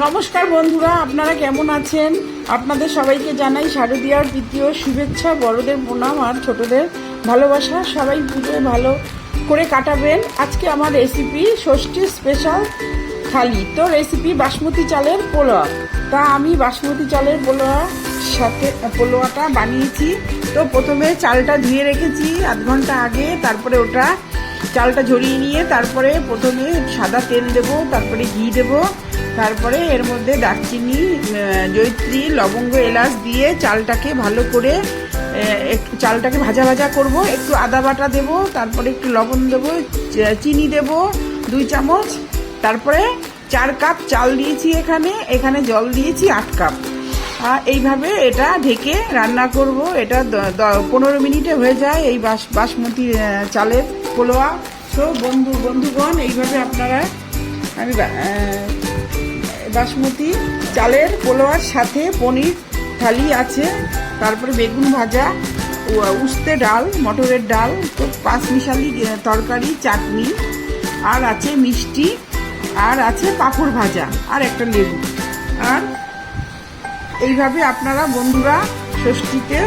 নমস্কার বন্ধুরা, আপনারা কেমন আছেন? আপনাদের সবাইকে জানাই শারদীয়ার দ্বিতীয় শুভেচ্ছা, বড়দের প্রণাম আর ছোটদের ভালোবাসা। সবাই পুজোয় ভালো করে কাটাবেন। আজকে আমার রেসিপি ষষ্ঠী স্পেশাল থালি। তো রেসিপি বাসমতি চালের পোলোয়া তা আমি বাসমতি চালের পোলোয়া সাথে পোলোয়াটা বানিয়েছি। তো প্রথমে চালটা ধুয়ে রেখেছি আধ ঘণ্টা আগে, তারপরে ওটা চালটা ঝরিয়ে নিয়ে তারপরে প্রথমে সাদা তেল দেব তারপরে ঘি দেব তারপরে এর মধ্যে দারচিনি আহ, জয়িত্রী লবঙ্গ এলাচ দিয়ে চালটাকে ভালো করে একটু চালটাকে ভাজা ভাজা করব একটু আদা বাটা দেব তারপরে একটু লবণ দেব চিনি দেব দুই চামচ তারপরে চার কাপ চাল দিয়েছি এখানে এখানে জল দিয়েছি আট কাপ। আর এইভাবে এটা ঢেকে রান্না করব। এটা পনেরো মিনিটে হয়ে যায় এই বাস, বাসমতি চালের পোলোয়া। তো বন্ধু, বন্ধুগণ, এইভাবে আপনারা আমি বাসমতি, চালের পোলোয়ার সাথে পনির থালি আছে। তারপরে বেগুন ভাজা উস্তে ডাল, মটরের ডাল, তো পাঁচ মিশালি তরকারি, চাটনি। আর আছে মিষ্টি, আর আছে পাঁপড় ভাজা, আর একটা লেবু। আর এইভাবে আপনারা বন্ধুরা ষষ্ঠীতে